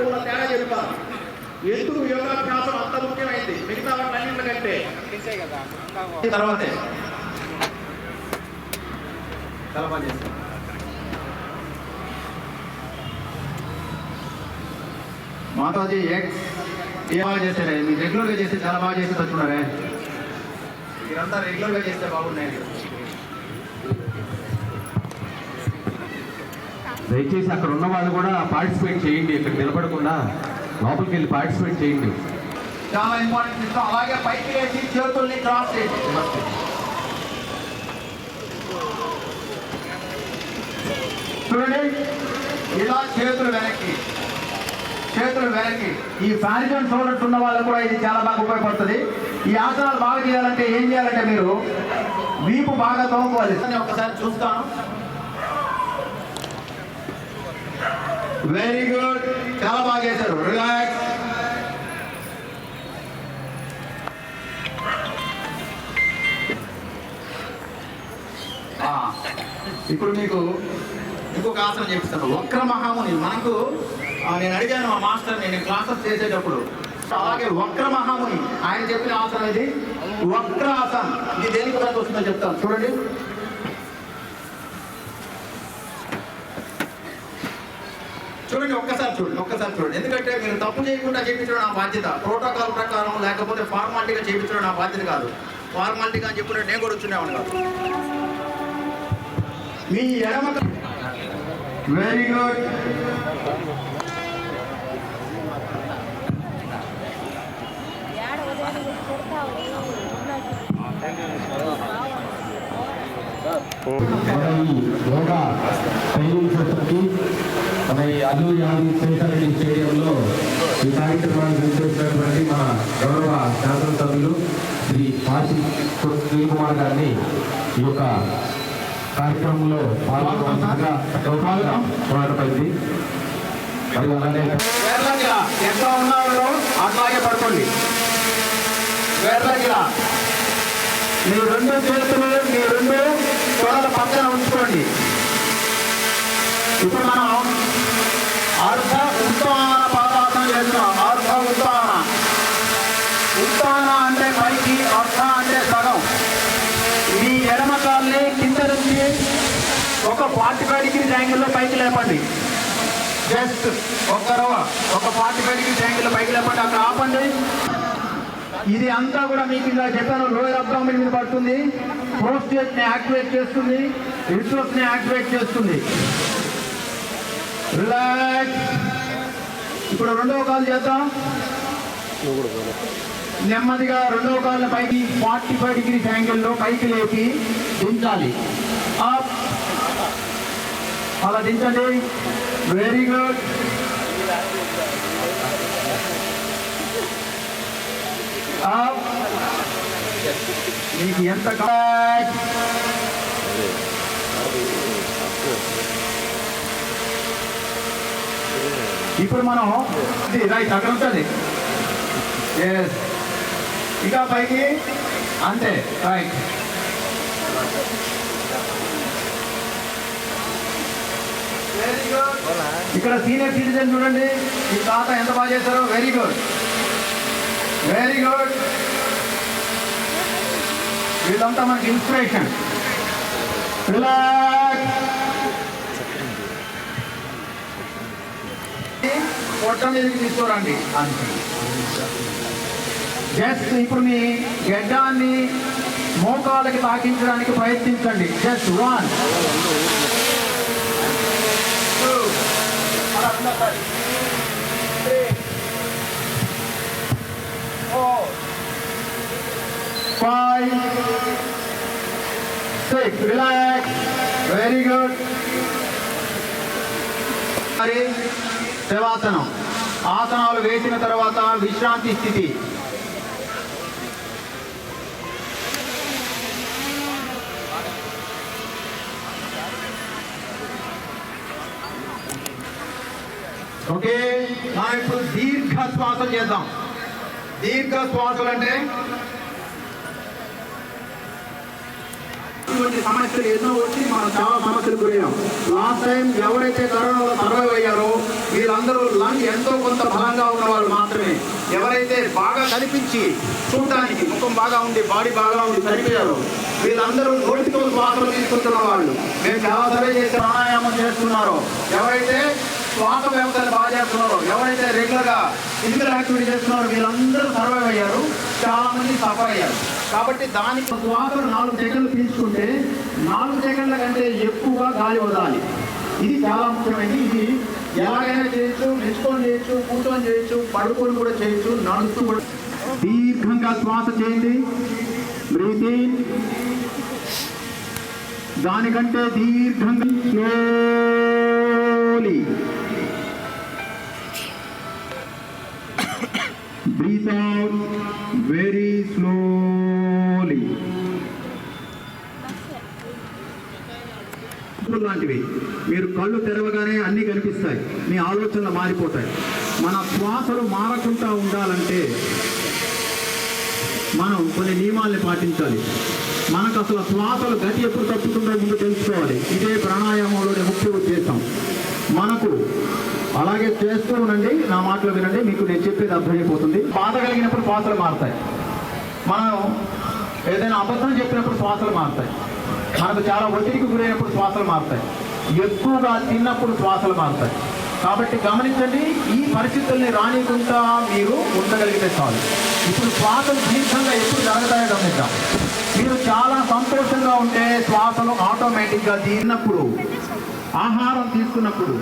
కూడా తేడా చెప్తాను ఎందుకు యోగాభ్యాసం అంత ముఖ్యమైంది? మిగతా వాటన్నింటికంటే ఈ తర్వాతే. మాతాజీ ఎక్స్ ఏ బాగా చేశారే మీరు రెగ్యులర్గా చేస్తే చాలా బాగా చేసి తట్టున్నారే మీరంతా రెగ్యులర్గా చేస్తే బాగున్నాయి దయచేసి అక్కడ ఉన్న వాళ్ళు కూడా పార్టిసిపేట్ చేయండి ఇక్కడ నిలబడకుండా లోపలికి వెళ్ళి పార్టిసిపేట్ చేయండి. చాలా ఇంపార్టెంట్ ఇస్తాం అలాగే పైకి వేసి చేతుల్ని క్రాస్ చేసి చూడండి ఇలా చేతులు వెనక్కి. చేతులు వెనక్కి. ఈ ఫ్యారిజన్ షోల్డర్స్ ఉన్న వాళ్ళకు కూడా ఇది చాలా బాగా ఉపయోగపడుతుంది. ఈ ఆసనాలు బాగా చేయాలంటే ఏం చేయాలంటే మీరు వీపు బాగా తోముకోవాలి. ఒకసారి చూస్తాను. వెరీ గుడ్ చాలా బాగా చేశారు. రిలాక్స్ ఇప్పుడు మీకు ఇంకొక ఆసనం చెప్తాను వక్ర మహాముని. మనకు నేను అడిగాను మా మాస్టర్ నేను క్లాసెస్ చేసేటప్పుడు. అలాగే వక్ర మహాముని. ఆయన చెప్పిన ఆసనం ఇది. వక్ర ఆసనం ఇది దేనికి పనికి వస్తుందో చెప్తాను. చూడండి. చూడండి ఒక్కసారి చూడండి ఒక్కసారి చూడండి. ఎందుకంటే మీరు తప్పు చేయకుండా చేయించడం నా బాధ్యత. ప్రోటోకాల్ ప్రకారం లేకపోతే ఫార్మాలిటీగా చేయించడం నా బాధ్యత కాదు. ఫార్మాలిటీగా అని చెప్పినట్టు నేను కూడా వచ్చిన కాదు. మీ ఎడమ very good Thank you. Yoga training సెషన్కి మన ఈ అల్లు యాదవ్ శేషారెడ్డి స్టేడియంలో ఈ కార్యక్రమాన్ని నిర్వహించినటువంటి మన గౌరవ శాసనసభ్యులు శ్రీ పాసి సునీల్ కుమార్ గారిని ఈ యొక్క కార్యక్రమంలో మరియు అలానే వేర్లగిల ఎట్లా ఉన్నారో అట్లాగే పడుకోండి. వేర్లగిల మీ రెండు చేతులు మీ రెండు తోడల పక్కన ఉంచుకోండి. ఇప్పుడు మనం అర్ధ ఉత్తాన పాదాసనం చేస్తున్నాం. అర్ధ ఉత్తాన ఉత్తాన అంటే పైకి అర్ధ అంటే సగం. మీ ఎడమ కాల్ని కింద నుంచి ఒక ఫార్టీ ఫైవ్ డిగ్రీస్ యాంగిల్లో పైకి లేపండి. జస్ట్ ఒక రవ ఒక ఫార్టీ ఫైవ్ డిగ్రీస్ యాంగిల్లో పైకి లేపండి. అక్కడ ఆపండి. ఇది అంతా కూడా మీకు ఇలా చెప్పాను. లోయర్ అబ్డామిన్ మీద పడుతుంది. ప్రోస్టేట్ని యాక్టివేట్ చేస్తుంది. రిసోర్స్ని యాక్టివేట్ చేస్తుంది. రిలాక్స్. ఇప్పుడు రెండవ కాల్ చేద్దాం. నెమ్మదిగా రెండవ కాళ్ళ పైకి ఫార్టీ ఫైవ్ డిగ్రీస్ యాంగిల్లో పైకి లేపి దించాలి. అప్. అలా దించండి. Very good. మీకు ఎంత ఇప్పుడు మనం రైట్ అక్కడ ఉంటుంది. ఇక పైకి అంతే రైట్ ఇక్కడ సీనియర్ సిటిజన్ చూడండి. ఈ తాత ఎంత బాగా చేశారో? వెరీ గుడ్ వెరీ గుడ్ వీళ్ళంతా మనకి ఇన్స్పిరేషన్ రిలాక్స్ పొట్ట మీదకి తీసుకోరండి. అంతే. జస్ట్ ఇప్పుడు మీ గడ్డాన్ని మోకాళ్ళకి తాకించడానికి ప్రయత్నించండి. Just one five six relax very good మరి శవాసనం ఆసనాలు వేసిన తర్వాత విశ్రాంతి స్థితి ఓకే మనం ఇప్పుడు దీర్ఘ శ్వాసం చేద్దాం దీర్ఘ శ్వాసలు అంటే ఇటువంటి సమస్యలు ఎన్నో వచ్చి మనం చాలా సమస్యలు గురయ్యాం. లాస్ట్ టైం ఎవరైతే కరోనాలో సర్వైవ్ అయ్యారో వీళ్ళందరూ లంగ్ ఎంతో కొంత బలంగా ఉన్నవాళ్ళు మాత్రమే. ఎవరైతే బాగా కనిపించి చూడటానికి ముఖం బాగా ఉండి బాడీ బాగా ఉండి చనిపోయారు వీళ్ళందరూ నోటితో శ్వాసలు తీసుకుంటున్న వాళ్ళు. మేము చాలా సరే చేసి ప్రాణాయామం చేస్తున్నారో. ఎవరైతే శ్వాస వ్యవస్థలు బాగా చేస్తున్నారో. ఎవరైతే రెగ్యులర్గా ఫిజికల్ యాక్టివిటీ చేస్తున్నారో వీళ్ళందరూ సర్వైవ్ అయ్యారు. చాలా మంది సఫర్ అయ్యారు. కాబట్టి దానికి శ్వాసలు నాలుగు సెకండ్లు తీసుకుంటే నాలుగు సెకండ్ల కంటే ఎక్కువగా గాలి వదాలి ఇది చాలా ముఖ్యమైనది. ఇది ఎలాగైనా చేయొచ్చు నిల్చుకొని చేయొచ్చు కూర్చొని చేయొచ్చు పడుకొని కూడా చేయొచ్చు నడుస్తూ కూడా దీర్ఘంగా శ్వాస చేయండి. బ్రీతింగ్ దానికంటే దీర్ఘంగా slowly. Breathe out very slowly లాంటివి మీరు కళ్ళు తెరవగానే అన్నీ కనిపిస్తాయి. మీ ఆలోచనలు మారిపోతాయి. మన శ్వాసలు మారకుండా ఉండాలంటే మనం కొన్ని నియమాల్ని పాటించాలి. మనకు అసలు శ్వాసలు గతి ఎప్పుడు తప్పుతుందో ముందు తెలుసుకోవాలి. ఇదే ప్రాణాయామంలోని ముఖ్య ఉద్దేశం. మనకు అలాగే చేస్తూ ఉండండి నా మాటలు వినండి మీకు నేను చెప్పేది అర్థమైపోతుంది. బాధ కలిగినప్పుడు శ్వాసలు మారుతాయి. మనం ఏదైనా అబద్ధం చెప్పినప్పుడు శ్వాసలు మారుతాయి. మనకు చాలా ఒత్తిడికి గురైనప్పుడు శ్వాసలు మారుతాయి. ఎక్కువగా తిన్నప్పుడు శ్వాసలు మారుతాయి. కాబట్టి గమనించండి ఈ పరిస్థితుల్ని రానికుండా మీరు ఉండగలిగితే చాలు. ఇప్పుడు శ్వాసలు దీర్ఘంగా ఎప్పుడు జరుగుతాయో గమనిద్దాం. మీరు చాలా సంతోషంగా ఉంటే శ్వాసలు ఆటోమేటిక్గా తీరినప్పుడు ఆహారం తీసుకున్నప్పుడు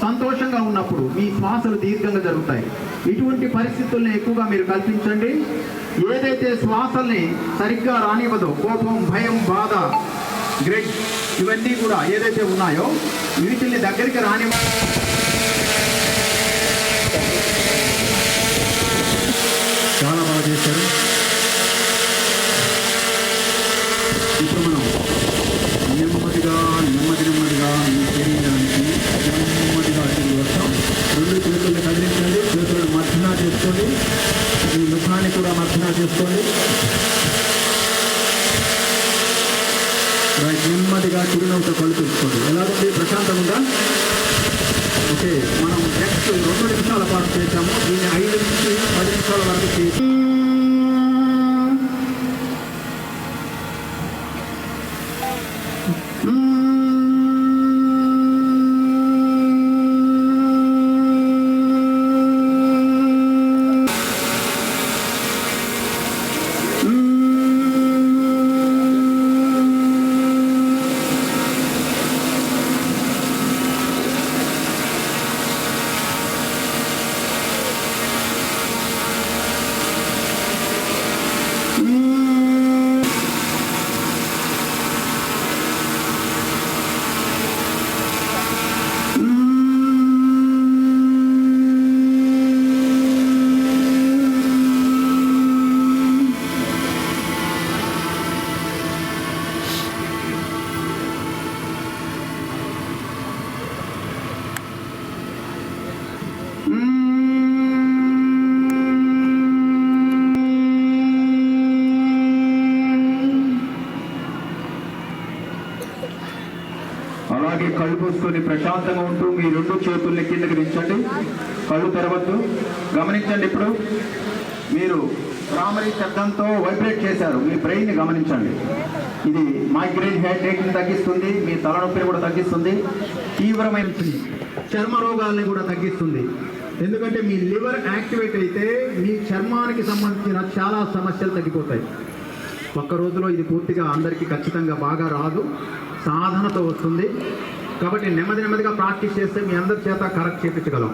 సంతోషంగా ఉన్నప్పుడు మీ శ్వాసలు దీర్ఘంగా జరుగుతాయి. ఇటువంటి పరిస్థితుల్ని ఎక్కువగా మీరు కల్పించండి. ఏదైతే శ్వాసల్ని సరిగ్గా రానివ్వదో కోపం భయం బాధ గ్రెడ్ ఇవన్నీ కూడా ఏదైతే ఉన్నాయో వీటిని దగ్గరికి రానివ్వ చాలా బాగా చేశారు ఇప్పుడు మనం నెమ్మదిగా నెమ్మది నెమ్మదిగా మీ శరీరానికి నెమ్మదిగా తిరిగి వస్తాం రెండు చేతులు కదిలించండి చేతులు మర్చన చేసుకోండి మీ ముఖాన్ని కూడా మర్చన చేసుకోండి రైట్ నెమ్మదిగా చిరునవ్వుతో కళ్ళు తెచ్చుకోండి ఎలాగుంది ప్రశాంతంగా ఓకే మనం నెక్స్ట్ రెండు నిమిషాల పాటు చేశాము దీన్ని ఐదు నుంచి పది నిమిషాల వరకు చేసి అలాగే కళ్ళు పూసుకొని ప్రశాంతంగా ఉంటూ మీ రెండు చేతుల్ని కిందకి దించండి. కళ్ళు తెరవద్దు. గమనించండి ఇప్పుడు. మీరు ప్రామరీ శబ్దంతో వైబ్రేట్ చేశారు. మీ బ్రెయిన్ని గమనించండి. ఇది మైగ్రేన్ హెడ్ తగ్గిస్తుంది. మీ తలనొప్పిని కూడా తగ్గిస్తుంది. తీవ్రమైన చర్మ రోగాల్ని కూడా తగ్గిస్తుంది. ఎందుకంటే మీ లివర్ యాక్టివేట్ అయితే మీ చర్మానికి సంబంధించిన చాలా సమస్యలు తగ్గిపోతాయి. ఒక్క రోజులో ఇది పూర్తిగా అందరికీ ఖచ్చితంగా బాగా రాదు. సాధనతో వస్తుంది. కాబట్టి నెమ్మది నెమ్మదిగా ప్రాక్టీస్ చేస్తే మీ అందరి చేత కరెక్ట్ చేయించగలం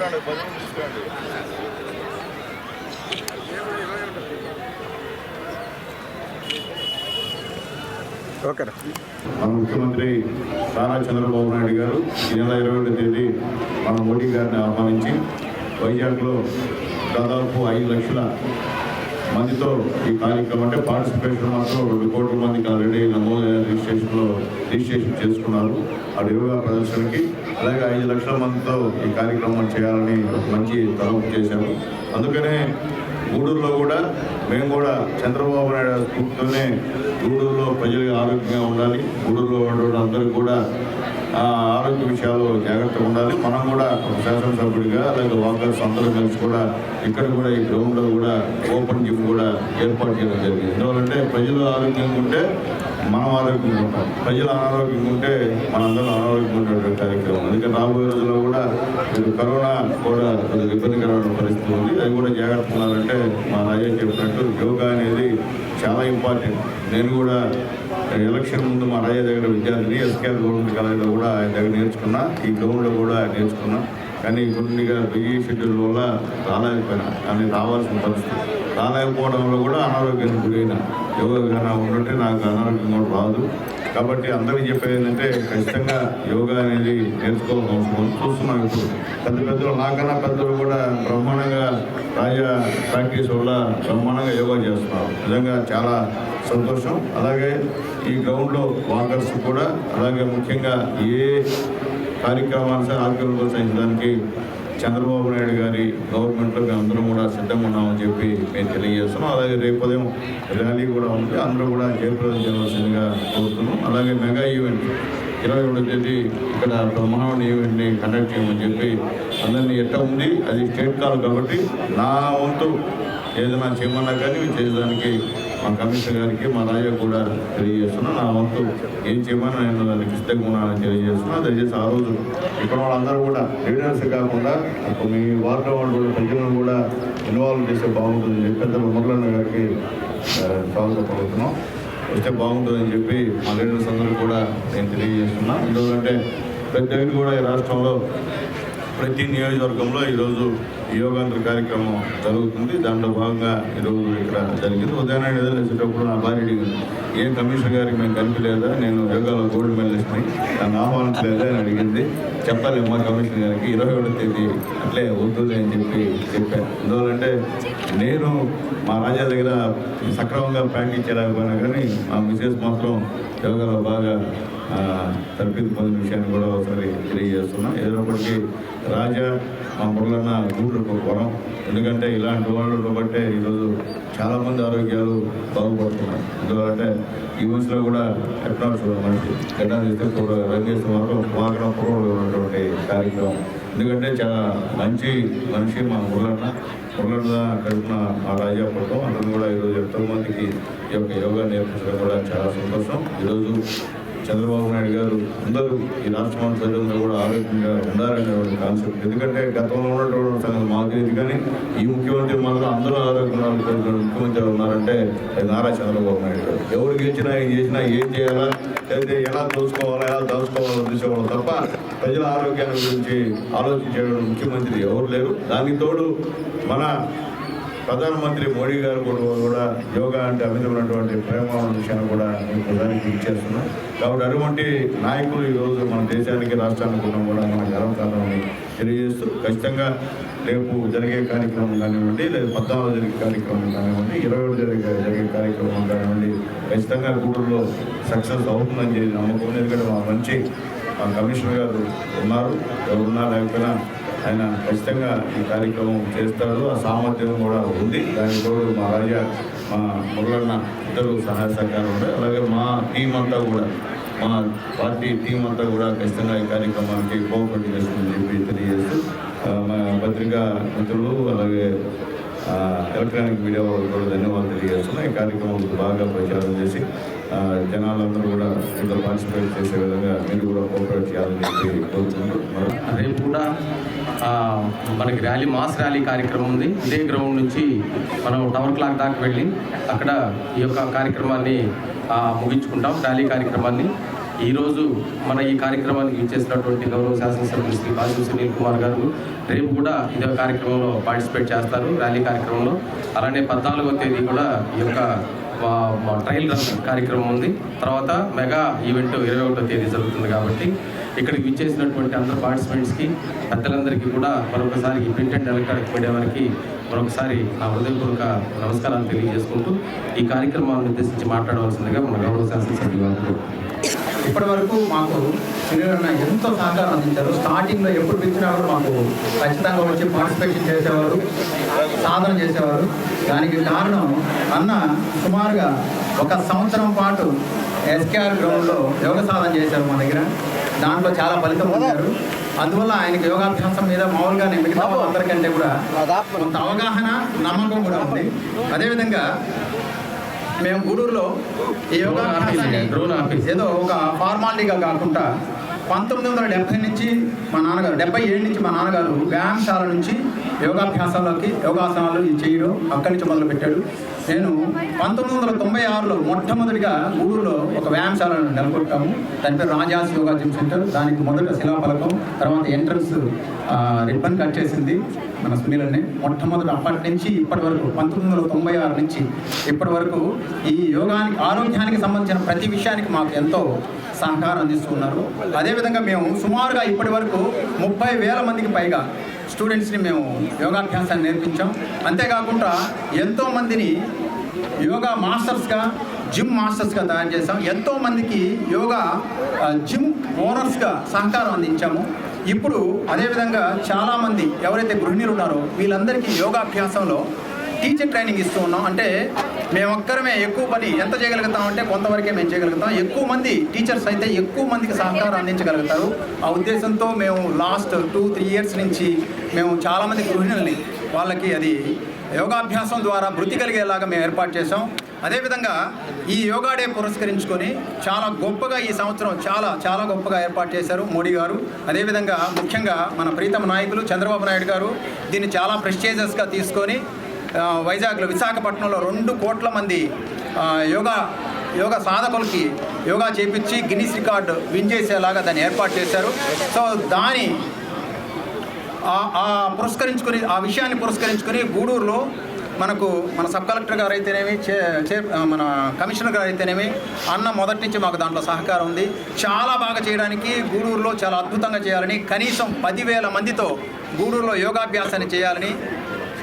తీసుకురండి పది మంది తీసుకురండి మన ముఖ్యమంత్రి నారా చంద్రబాబు నాయుడు గారు ఈ నెల ఇరవై ఒకటి తేదీ మన మోడీ గారిని ఆహ్వానించి వైజాగ్లో దాదాపు ఐదు లక్షల మందితో ఈ కార్యక్రమం అంటే పార్టిసిపేషన్ మాత్రం రెండు కోట్ల మందికి ఆల్రెడీ నమోదు రిజిస్ట్రేషన్లో రిజిస్ట్రేషన్ చేసుకున్నారు. ఆ యోగా ప్రదర్శనకి అలాగే ఐదు లక్షల మందితో ఈ కార్యక్రమం చేయాలని మంచి తలపు చేశాము అందుకనే గూడూరులో కూడా మేము కూడా చంద్రబాబు నాయుడు స్ఫూర్తితోనే గూడూరులో ప్రజలు ఆరోగ్యంగా ఉండాలి. గూడూరులో ఉండడం అందరూ కూడా ఆరోగ్య విషయాల్లో జాగ్రత్తగా ఉండాలి. మనం కూడా శాసనసభ్యుడిగా అలాగే వాకర్స్ అందరూ కలిసి కూడా ఇక్కడ కూడా ఈ గ్రౌండ్లో కూడా ఓపెన్ జిమ్ కూడా ఏర్పాటు చేయడం జరిగింది. ఎందువల్లంటే ప్రజలు ఆరోగ్యంగా ఉంటే మనం ఆరోగ్యంగా ఉంటాం. ప్రజలు అనారోగ్యంగా ఉంటే మనందరం అనారోగ్యంగా ఉండేటువంటి కార్యక్రమం. అందుకే రాబోయే రోజుల్లో కూడా కరోనా కూడా కొద్దిగా ఇబ్బందికరమైన పరిస్థితి ఉంది. అది కూడా జాగ్రత్త ఉండాలంటే మా రాజా చెప్పినట్టు యోగా అనేది చాలా ఇంపార్టెంట్. నేను కూడా ఎలక్షన్ ముందు మా రాజా దగ్గర విద్యార్థి ఎస్కేఆర్ గవర్నమెంట్ కాలేజీలో కూడా ఆయన దగ్గర నేర్చుకున్నా ఈ గ్రౌండ్లో కూడా నేర్చుకున్నా. కానీ కొన్నిగా బిజీ షెడ్యూల్ వల్ల రాలేకపోయినా కానీ రావాల్సిన పరిస్థితి. రాలేకపోవడంలో కూడా అనారోగ్యానికి గురైన యోగా ఉంటుంటే నాకు అనారోగ్యం కూడా రాదు. కాబట్టి అందరికీ చెప్పేది ఏంటంటే ఖచ్చితంగా యోగా అనేది నేర్చుకోవాల్సిన అవసరం చూస్తున్నాం ఇప్పుడు. పెద్ద పెద్దలు నాకన్నా పెద్దలు కూడా బ్రహ్మాండంగా రాజా ప్రాక్టీస్ వల్ల బ్రహ్మాండంగా యోగా చేస్తున్నారు. నిజంగా చాలా సంతోషం. అలాగే ఈ గ్రౌండ్లో వాకర్స్ కూడా అలాగే ముఖ్యంగా ఏ కార్యక్రమాలు సరే ప్రోత్సహించడానికి చంద్రబాబు నాయుడు గారి గవర్నమెంట్లో మేము అందరం కూడా సిద్ధంగా ఉన్నామని చెప్పి మేము తెలియజేస్తున్నాం. అలాగే రేపు ఉదయం ర్యాలీ కూడా ఉంది. అందరూ కూడా జయప్రదం చేయవలసిందిగా కోరుతున్నాం. అలాగే మెగా ఈవెంట్ ఇరవై ఒకటో తేదీ ఇక్కడ బ్రహ్మాండ ఈవెంట్ని కండక్ట్ చేయమని చెప్పి అందరినీ ఎట్లా ఉంది? అది స్టేట్ కాదు కాబట్టి నా వంతు ఏదైనా చేయమన్నా కానీ చేయడానికి మా కమిషనర్ గారికి మా రాజా కూడా తెలియజేస్తున్నా నా వంతు ఏం చేయమని నేను దానికి సిద్ధంగా ఉన్నానని తెలియజేస్తున్నా. దయచేసి ఆ రోజు ఇక్కడ వాళ్ళందరూ కూడా లీడర్స్ కాకుండా ఇప్పుడు మీ వార్డు వాళ్ళు కూడా ప్రజలను కూడా ఇన్వాల్వ్ చేస్తే బాగుంటుందని చెప్పి పెద్ద మురళన్న గారికి స్వాగతం పలుకుతున్నాం. వస్తే బాగుంటుందని చెప్పి మా లీడర్స్ అందరూ కూడా నేను తెలియజేస్తున్నా. ఎందుకంటే ప్రతి కూడా ఈ రాష్ట్రంలో ప్రతి నియోజకవర్గంలో ఈరోజు యోగాంధ్ర కార్యక్రమం జరుగుతుంది. దాంట్లో భాగంగా ఈరోజు ఇక్కడ జరిగింది. ఉదయాన్నే నిద్రలేసేటప్పుడు నా భార్య అడిగింది ఏం కమిషనర్ గారికి మేము కనిపించలేదా? నేను యోగాలో గోల్డ్ మెడలిస్ట్ని నన్ను ఆహ్వానించలేదా? అని అడిగింది. చెప్పాలి మా కమిషనర్ గారికి ఇరవై ఒకటో తేదీ అట్లే వద్దులే అని చెప్పి చెప్పాను ఎందువల్లంటే నేను మా రాజా దగ్గర సక్రమంగా ప్రాక్టీస్ చేయలేకపోయినా కానీ మా మిసెస్ మాత్రం యోగాలో బాగా ఆ, పొందిన విషయాన్ని కూడా ఒకసారి తెలియజేస్తున్నాం. ఏదైనప్పటికీ రాజా మా మురళన్న గూడుకు వరం. ఎందుకంటే ఇలాంటి వాళ్ళు బట్టే ఈరోజు చాలామంది ఆరోగ్యాలు బాగుపడుతున్నాయి. ఎందుకంటే ఈ కూడా టెక్నాలజీ చూడ మనిషి టెక్నాలజీ కూడా రంగేశ్వర వారు వాకడం పూర్వంలో ఉన్నటువంటి కార్యక్రమం. ఎందుకంటే చాలా మంచి మనిషి మా మురళన్న. మురళన్న కడుపున మా రాజా పడతాం అతను కూడా ఈరోజు ఎంతో మందికి ఈ యొక్క యోగా నేర్పించడం కూడా చాలా సంతోషం. ఈరోజు చంద్రబాబు నాయుడు గారు అందరూ ఈ రాష్ట్రం ప్రజలందరూ కూడా ఆరోగ్యంగా ఉండాలనేటువంటి కాన్సెప్ట్ ఎందుకంటే గతంలో ఉన్నటువంటి సంగతి మాకు తెలియదు కానీ ఈ ముఖ్యమంత్రి మాత్రం అందరూ ఆరోగ్యంగా ఉండాలనుకుంటున్న ముఖ్యమంత్రి ఉన్నారంటే నారా చంద్రబాబు నాయుడు గారు. ఎవరు గెలిచినా ఏం చేసినా ఏం చేయాలా లేదా ఎలా దోచుకోవాలా ఎలా దాచుకోవాలో చూసేవాళ్ళు తప్ప ప్రజల ఆరోగ్యాన్ని గురించి ఆలోచించే ముఖ్యమంత్రి ఎవరు లేరు. దానికి తోడు మన ప్రధానమంత్రి మోడీ గారు కూడా కూడా యోగా అంటే అమితమైనటువంటి ప్రేమ విషయాన్ని కూడా నేను ప్రధానికి ఇచ్చేస్తున్నాం కాబట్టి అటువంటి నాయకులు ఈరోజు మన దేశానికి రాష్ట్రానికి ఉండడం కూడా మన గర్వకారణమని తెలియజేస్తూ ఖచ్చితంగా రేపు జరిగే కార్యక్రమం కానివ్వండి లేదా పద్నాలుగు జరిగే కార్యక్రమం కానివ్వండి ఇరవై ఒకటి జరిగే జరిగే కార్యక్రమం కానివ్వండి ఖచ్చితంగా గూడూరులో సక్సెస్ అవుతుందని చెప్పి నమ్మకం ఎందుకంటే మా మంచి మా కమిషనర్ గారు ఉన్నారు. ఎవరున్నా లేకపోయినా ఆయన ఖచ్చితంగా ఈ కార్యక్రమం చేస్తాడు. ఆ సామర్థ్యం కూడా ఉంది. దానికి తోడు మా రాజా మా మురళన్న ఇద్దరు సహాయ సహకారం ఉంటాయి. అలాగే మా టీం అంతా కూడా మా పార్టీ టీం అంతా కూడా ఖచ్చితంగా ఈ కార్యక్రమానికి కోఆపరేట్ చేస్తుందని చెప్పి తెలియజేస్తూ మా పత్రికా మిత్రులు అలాగే ఎలక్ట్రానిక్ మీడియా వాళ్ళు కూడా ధన్యవాదాలు తెలియజేస్తున్నాం. ఈ కార్యక్రమం బాగా ప్రచారం చేసి జనాలందరూ కూడా ఇందులో పార్టిసిపేట్ చేసే విధంగా మీరు కూడా కోఆపరేట్ చేయాలని చెప్పి రేపు కూడా మనకి ర్యాలీ మాస్ ర్యాలీ కార్యక్రమం ఉంది. ఇదే గ్రౌండ్ నుంచి మనం టవర్ క్లాక్ దాకా వెళ్ళి అక్కడ ఈ యొక్క కార్యక్రమాన్ని ముగించుకుంటాం ర్యాలీ కార్యక్రమాన్ని. ఈరోజు మన ఈ కార్యక్రమానికి ఇచ్చేసినటువంటి గౌరవ శాసనసభ్యులు శ్రీ కాశీ సునీల్ కుమార్ గారు రేపు కూడా ఇదే కార్యక్రమంలో పార్టిసిపేట్ చేస్తారు ర్యాలీ కార్యక్రమంలో. అలానే పద్నాలుగో తేదీ కూడా ఈ యొక్క మా మా ట్రయల్ రన్ కార్యక్రమం ఉంది. తర్వాత మెగా ఈవెంట్ ఇరవై ఒకటో తేదీ జరుగుతుంది కాబట్టి ఇక్కడికి విచ్చేసినటువంటి అందరు పార్టిసిపెంట్స్కి పెద్దలందరికీ కూడా మరొకసారి ప్రింట్ అండ్ ఎలక్ట్రానిక్ మీడియా వారికి మరొకసారి నా హృదయపూర్వక నమస్కారాలు తెలియజేసుకుంటూ ఈ కార్యక్రమాన్ని ఉద్దేశించి మాట్లాడవలసిందిగా మన గౌరవ శాసనసభ్యులు ఇప్పటి వరకు మాకు శ్రీరన్న ఎంతో సహకారం అందించారు? స్టార్టింగ్లో ఎప్పుడు పిలిచినా కూడా మాకు ఖచ్చితంగా వచ్చి పార్టిసిపేషన్ చేసేవారు సాధన చేసేవారు. దానికి కారణం అన్న సుమారుగా ఒక సంవత్సరం పాటు ఎస్కేఆర్ గ్రౌండ్లో యోగ సాధన చేశారు మా దగ్గర. దాంట్లో చాలా ఫలితం పొందారు. అందువల్ల ఆయనకి యోగాభ్యాసం మీద మామూలుగా నేను మిగతా వాళ్ళందరికంటే కూడా కొంత అవగాహన నమ్మకం కూడా ఉంది. అదేవిధంగా మేము గూడూరులో ఈ ఆఫీస్. ఏదో ఒక ఫార్మాలిటీగా కాకుండా పంతొమ్మిది వందల డెబ్బై నుంచి మా నాన్నగారు డెబ్బై ఏడు నుంచి మా నాన్నగారు వ్యాయామశాల నుంచి యోగాభ్యాసాల్లోకి యోగాసనాలు చేయడం అక్కడి నుంచి మొదలుపెట్టాడు. నేను పంతొమ్మిది వందల తొంభై ఆరులో మొట్టమొదటిగా ఊరిలో ఒక వ్యాయామశాలను నెలకొట్టాము దాని పేరు రాజాస్ యోగా జిమ్ సెంటర్. దానికి మొదట శిలాఫలకం తర్వాత ఎంట్రన్స్ రిబ్బన్ కట్ చేసింది మన సునీలని. మొట్టమొదటి అప్పటి నుంచి ఇప్పటి వరకు పంతొమ్మిది వందల తొంభై ఆరు నుంచి ఇప్పటి వరకు ఈ యోగానికి ఆరోగ్యానికి సంబంధించిన ప్రతి విషయానికి మాకు ఎంతో సహకారం అందిస్తున్నారు. అదేవిధంగా మేము సుమారుగా ఇప్పటి వరకు ముప్పై వేల మందికి పైగా స్టూడెంట్స్ని మేము యోగాభ్యాసాన్ని నేర్పించాం. అంతేకాకుండా ఎంతోమందిని యోగా మాస్టర్స్గా జిమ్ మాస్టర్స్గా తయారు చేసాం ఎంతోమందికి యోగా జిమ్ ఓనర్స్గా సహకారం అందించాము. ఇప్పుడు అదేవిధంగా చాలామంది ఎవరైతే గృహిణులు ఉన్నారో వీళ్ళందరికీ యోగాభ్యాసంలో టీచర్ ట్రైనింగ్ ఇస్తూ ఉన్నాం. అంటే మేము ఒక్కరమే ఎక్కువ పని ఎంత చేయగలుగుతాం అంటే కొంతవరకే మేము చేయగలుగుతాం. ఎక్కువ మంది టీచర్స్ అయితే ఎక్కువ మందికి సహకారం అందించగలుగుతారు. ఆ ఉద్దేశంతో మేము లాస్ట్ టూ త్రీ ఇయర్స్ నుంచి మేము చాలామంది గృహిణుల్ని వాళ్ళకి అది యోగాభ్యాసం ద్వారా వృత్తి కలిగేలాగా మేము ఏర్పాటు చేసాం అదేవిధంగా ఈ యోగా డే పురస్కరించుకొని చాలా గొప్పగా ఈ సంవత్సరం చాలా చాలా గొప్పగా ఏర్పాటు చేశారు మోడీ గారు. అదేవిధంగా ముఖ్యంగా మన ప్రీతమ నాయకులు చంద్రబాబు నాయుడు గారు దీన్ని చాలా ప్రెస్టేజెస్గా తీసుకొని వైజాగ్లో విశాఖపట్నంలో రెండు కోట్ల మంది యోగా యోగా సాధకులకి యోగా చేపించి గిన్నీస్ రికార్డు విన్ చేసేలాగా దాన్ని ఏర్పాటు చేశారు. సో దాని పురస్కరించుకుని ఆ పురస్కరించుకొని ఆ విషయాన్ని పురస్కరించుకొని గూడూరులో మనకు మన సబ్ కలెక్టర్ గారు అయితేనేమి చే చే- మన కమిషనర్ గారు అయితేనేమి అన్న మొదటి నుంచి మాకు దాంట్లో సహకారం ఉంది. చాలా బాగా చేయడానికి గూడూరులో చాలా అద్భుతంగా చేయాలని కనీసం పదివేల మందితో గూడూరులో యోగాభ్యాసాన్ని చేయాలని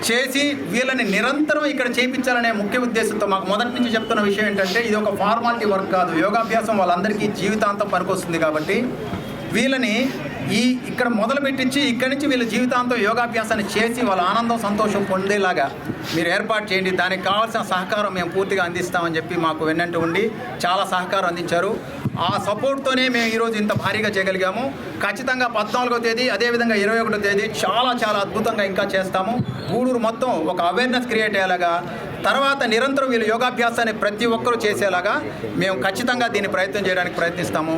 చేసి వీళ్ళని నిరంతరం ఇక్కడ చేయించాలనే ముఖ్య ఉద్దేశంతో మాకు మొదటి నుంచి చెప్తున్న విషయం ఏంటంటే ఇది ఒక ఫార్మాలిటీ వర్క్ కాదు. యోగాభ్యాసం వాళ్ళందరికీ జీవితాంతం పనికొస్తుంది కాబట్టి వీళ్ళని ఈ ఇక్కడ మొదలు పెట్టించి ఇక్కడి నుంచి వీళ్ళ జీవితాంతం యోగాభ్యాసాన్ని చేసి వాళ్ళ ఆనందం సంతోషం పొందేలాగా మీరు ఏర్పాటు చేయండి. దానికి కావాల్సిన సహకారం మేము పూర్తిగా అందిస్తామని చెప్పి మాకు వెన్నంటూ ఉండి చాలా సహకారం అందించారు. ఆ సపోర్ట్తోనే మేము ఈరోజు ఇంత భారీగా చేయగలిగాము. ఖచ్చితంగా పద్నాలుగో తేదీ అదేవిధంగా ఇరవై ఒకటో తేదీ చాలా చాలా అద్భుతంగా ఇంకా చేస్తాము. గూడూరు మొత్తం ఒక అవేర్నెస్ క్రియేట్ అయ్యేలాగా తర్వాత నిరంతరం వీళ్ళు యోగాభ్యాసాన్ని ప్రతి ఒక్కరూ చేసేలాగా మేము ఖచ్చితంగా దీన్ని ప్రయత్నం చేయడానికి ప్రయత్నిస్తాము.